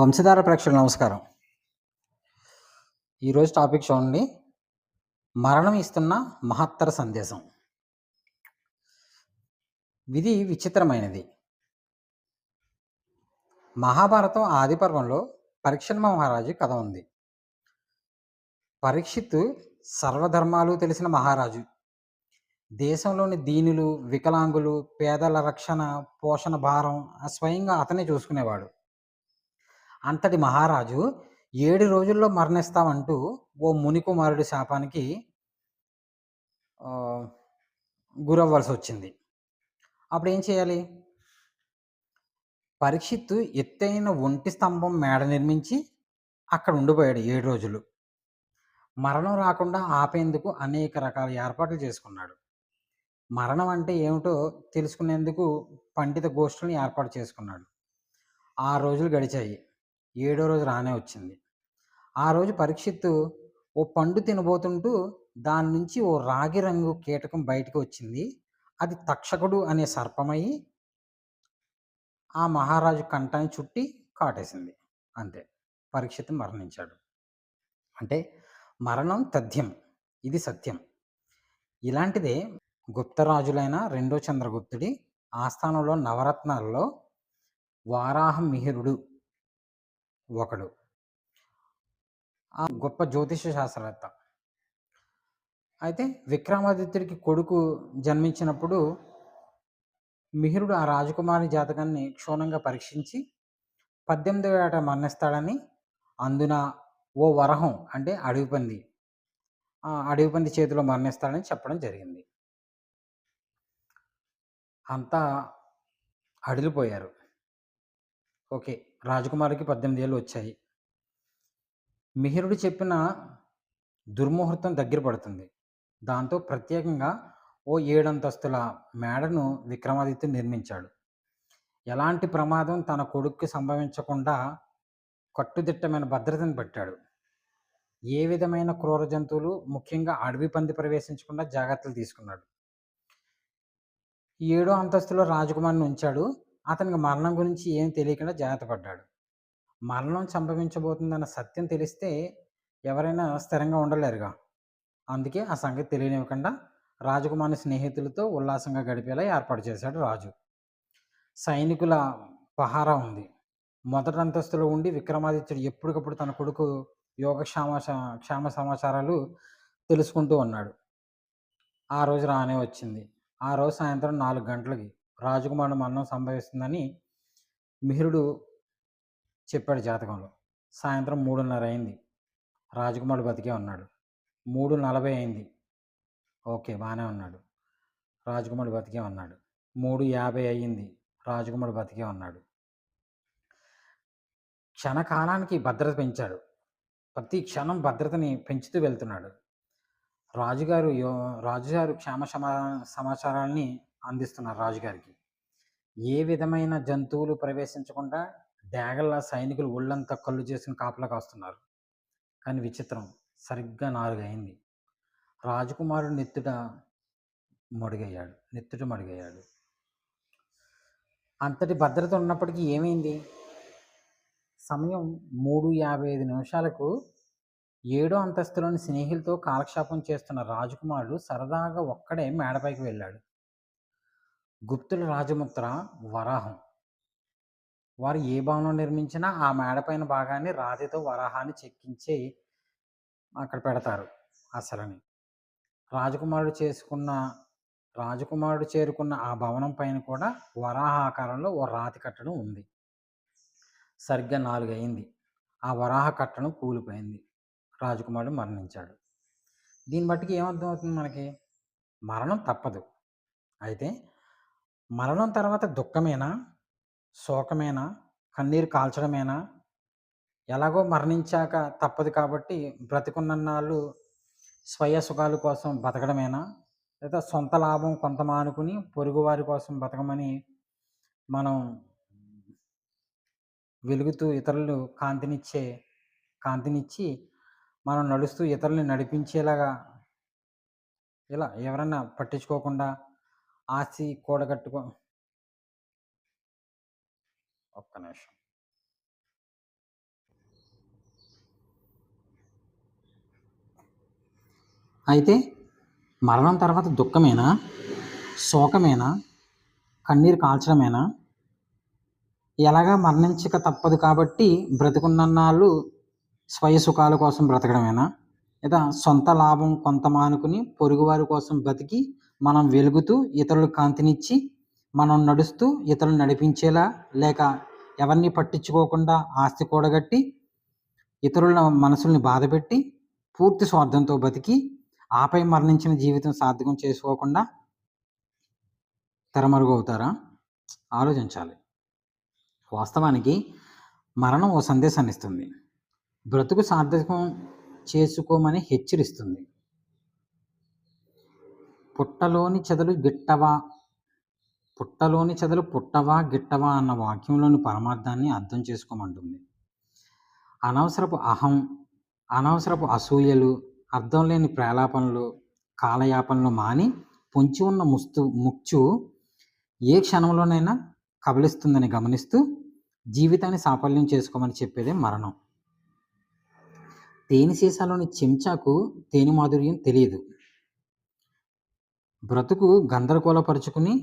వంశధార ప్రేక్షకులు నమస్కారం. ఈరోజు టాపిక్ చూడండి. మరణం ఇస్తున్న మహత్తర సందేశం. విధి విచిత్రమైనది. మహాభారతం ఆది పర్వంలో పరీక్షణ మహారాజు కథ ఉంది. పరీక్షిత్ సర్వధర్మాలు తెలిసిన మహారాజు. దేశంలోని దీనులు వికలాంగులు పేదల రక్షణ పోషణ భారం స్వయంగా అతనే చూసుకునేవాడు. అంతటి మహారాజు ఏడు రోజుల్లో మరణిస్తామంటూ ఓ మునికుమారుడి శాపానికి గురవ్వాల్సి వచ్చింది అప్పుడు ఏం చేయాలి? పరీక్షిత్తు ఎత్తైన ఒంటి స్తంభం మేడ నిర్మించి అక్కడ ఉండిపోయాడు ఏడు రోజులు. మరణం రాకుండా ఆపేందుకు అనేక రకాల ఏర్పాట్లు చేసుకున్నాడు. మరణం అంటే ఏమిటో తెలుసుకునేందుకు పండిత గోష్ఠులను ఏర్పాటు చేసుకున్నాడు. ఆ రోజులు గడిచాయి. ఏడో రోజు రానే వచ్చింది. ఆ రోజు పరీక్షిత్తు ఓ పండు తినబోతుంటూ దాని నుంచి ఓ రాగి రంగు కీటకం బయటకు వచ్చింది. అది తక్షకుడు అనే సర్పమై ఆ మహారాజు కంఠాన్ని చుట్టి కాటేసింది. అంతే. పరీక్షిత్ మరణించాడు. అంటే మరణం తథ్యం. ఇది సత్యం. ఇలాంటిదే గుప్తరాజులైన రెండో చంద్రగుప్తుడి ఆస్థానంలో నవరత్నాల్లో వారాహ మిహిరుడు ఒకడు. ఆ గొప్ప జ్యోతిష శాస్త్రవేత్త. అయితే విక్రమాదిత్యుడికి కొడుకు జన్మించినప్పుడు మిహిరుడు ఆ రాజకుమారి జాతకాన్ని క్షుణ్ణంగా పరీక్షించి పద్దెనిమిది ఏట మరణిస్తాడని అందున ఓ వరహం అంటే అడవి పంది ఆ అడవి పంది చేతిలో మరణిస్తాడని చెప్పడం జరిగింది. అంతా అడిలిపోయారు. ఓకే. రాజకుమారికి పద్దెనిమిది ఏళ్ళు వచ్చాయి. మిహిరుడు చెప్పిన దుర్ముహూర్తం దగ్గర పడుతుంది. దాంతో ప్రత్యేకంగా ఓ ఏడంతస్తుల మేడను విక్రమాదిత్య నిర్మించాడు. ఎలాంటి ప్రమాదం తన కొడుక్కి సంభవించకుండా కట్టుదిట్టమైన భద్రతను పెట్టాడు. ఏ విధమైన క్రూర జంతువులు ముఖ్యంగా అడవి పంది ప్రవేశించకుండా జాగ్రత్తలు తీసుకున్నాడు. ఏడో అంతస్తులో రాజకుమారిని ఉంచాడు. అతనికి మరణం గురించి ఏం తెలియకుండా జాగ్రత్త పడ్డాడు. మరణం సంభవించబోతుందన్న సత్యం తెలిస్తే ఎవరైనా స్థిరంగా ఉండలేరుగా. అందుకే ఆ సంగతి తెలియనివ్వకుండా రాజకుమారి స్నేహితులతో ఉల్లాసంగా గడిపేలా ఏర్పాటు చేశాడు రాజు. సైనికుల పహారా ఉంది. మొదటి అంతస్తులో ఉండి విక్రమాదిత్యుడు ఎప్పటికప్పుడు తన కొడుకు యోగక్షేమ క్షేమ సమాచారాలు తెలుసుకుంటూ ఉన్నాడు. ఆ రోజు రానే వచ్చింది. ఆ రోజు సాయంత్రం నాలుగు గంటలకి రాజకుమారుడు మరణం సంభవిస్తుందని మిహిరుడు చెప్పాడు జాతకంలో. సాయంత్రం మూడున్నర అయింది. రాజకుమారుడు బతికే ఉన్నాడు. మూడు నలభై అయింది. ఓకే బాగానే ఉన్నాడు. రాజకుమారుడు బతికే ఉన్నాడు. మూడు యాభై అయ్యింది. రాజకుమారుడు బతికే ఉన్నాడు. క్షణకాలానికి భద్రత పెంచాడు. ప్రతి క్షణం భద్రతని పెంచుతూ వెళ్తున్నాడు. రాజుగారు యో రాజుగారు క్షేమ సమా సమాచారాల్ని అందిస్తున్నారు రాజుగారికి ఏ విధమైన జంతువులు ప్రవేశించకుండా డేగళ్ళ సైనికులు ఒళ్ళంతా కళ్ళు చేసుకుని కాపలాగా వస్తున్నారు. కానీ విచిత్రం సరిగ్గా నాలుగైంది రాజకుమారుడు నెత్తుట మడుగయ్యాడు నెత్తుట మడుగయ్యాడు. అంతటి భద్రత ఉన్నప్పటికీ ఏమైంది? సమయం మూడు యాభై ఐదు నిమిషాలకు ఏడో అంతస్తులోని స్నేహితులతో కాలక్షేపం చేస్తున్న రాజకుమారుడు సరదాగా ఒక్కడే మేడపైకి వెళ్ళాడు. గుప్తుల రాజముద్ర వరాహం. వారు ఏ భవనం నిర్మించినా ఆ మేడపైన భాగాన్ని రాతితో వరాహాన్ని చెక్కించి అక్కడ పెడతారు అసలని. రాజకుమారుడు చేసుకున్న రాజకుమారుడు చేరుకున్న ఆ భవనం పైన కూడా వరాహ ఆకారంలో ఓ రాతి కట్టడం ఉంది. సరిగ్గా నాలుగు అయింది ఆ వరాహ కట్టడం కూలిపోయింది. రాజకుమారుడు మరణించాడు. దీన్ని బట్టి ఏమర్థం అవుతుంది మనకి? మరణం తప్పదు. అయితే మరణం తర్వాత దుఃఖమేనా? శోకమేనా? కన్నీరు కాల్చడమేనా? ఎలాగో మరణించాక తప్పదు కాబట్టి బ్రతికున్నన్నాళ్ళు స్వయ సుఖాల కోసం బతకడమేనా? లేదా సొంత లాభం కొంత మానుకుని పొరుగువారి కోసం బతకమని మనం వెలుగుతూ ఇతరులు కాంతినిచ్చే కాంతినిచ్చి మనం నడుస్తూ ఇతరుల్ని నడిపించేలాగా ఇలా ఎవరన్నా పట్టించుకోకుండా ఆసి కూడగట్టుకో ఒక్క నిమిషం. అయితే మరణం తర్వాత దుఃఖమేనా? శోకమేనా? కన్నీరు కాల్చడమేనా? ఎలాగా మరణించక తప్పదు కాబట్టి బ్రతికున్నన్నాళ్ళు స్వయ సుఖాల కోసం బ్రతకడమేనా? లేదా సొంత లాభం కొంత మానుకుని పొరుగువారి కోసం బ్రతికి మనం వెలుగుతూ ఇతరులకు కాంతినిచ్చి మనం నడుస్తూ ఇతరులు నడిపించేలా లేక ఎవరిని పట్టించుకోకుండా ఆస్తి కూడగట్టి ఇతరుల మనసుల్ని బాధపెట్టి పూర్తి స్వార్థంతో బతికి ఆపై మరణించిన జీవితం సార్థకం చేసుకోకుండా తెరమరుగు అవుతారా ఆలోచించాలి. వాస్తవానికి మరణం ఓ సందేశాన్ని ఇస్తుంది బ్రతుకు సార్థకం చేసుకోమని హెచ్చరిస్తుంది. పుట్టలోని చెదలు గిట్టవా? పుట్టలోని చెదలు పుట్టవా గిట్టవా అన్న వాక్యంలోని పరమార్థాన్ని అర్థం చేసుకోమంటుంది. అనవసరపు అహం అనవసరపు అసూయలు అర్థం లేని ప్రేలాపనలు కాలయాపనలు మాని పొంచి ఉన్న ముస్తు ముచ్చు ఏ క్షణంలోనైనా కబలిస్తుందని గమనిస్తూ జీవితాన్ని సాఫల్యం చేసుకోమని చెప్పేదే మరణం. తేనె సీసాలోని చెంచాకు తేనె మాధుర్యం తెలియదు. బ్రతుకు గందరగోళపరుచుకుని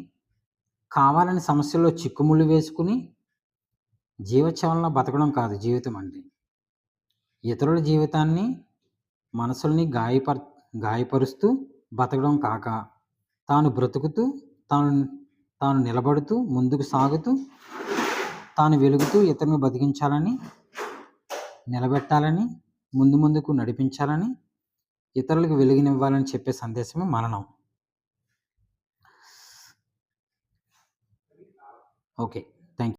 కావాలని సమస్యల్లో చిక్కుముళ్ళు వేసుకుని జీవచ్ఛవలన బతకడం కాదు జీవితం అంటే ఇతరుల జీవితాన్ని మనసుల్ని గాయపర గాయపరుస్తూ బతకడం కాక తాను బ్రతుకుతూ తాను తాను నిలబడుతూ ముందుకు సాగుతూ తాను వెలుగుతూ ఇతరుని బతికించాలని నిలబెట్టాలని ముందు ముందుకు నడిపించాలని ఇతరులకు వెలుగునివ్వాలని చెప్పే సందేశమే మరణం ఓకే